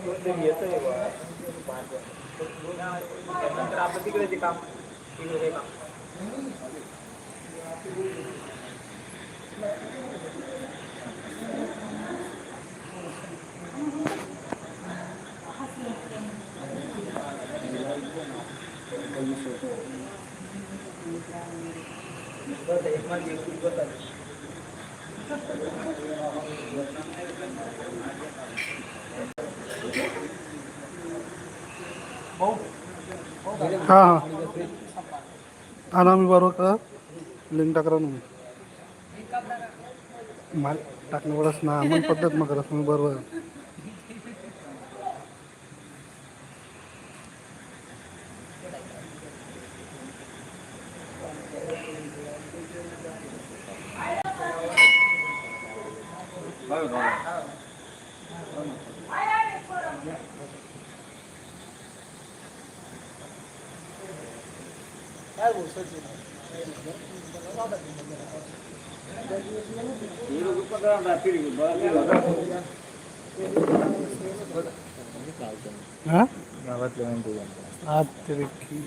कोणतरी येतंय नंतर आपलं तिकडे ते काम तिकडे काम. एक माझी एक हां हां. हा ना मी बरोबर का? लिंक टाकरा ना माल टाकणं बरंच ना मन पद्धत मग करस मी बरोबर. हां गावातले म्हणते आज तरी की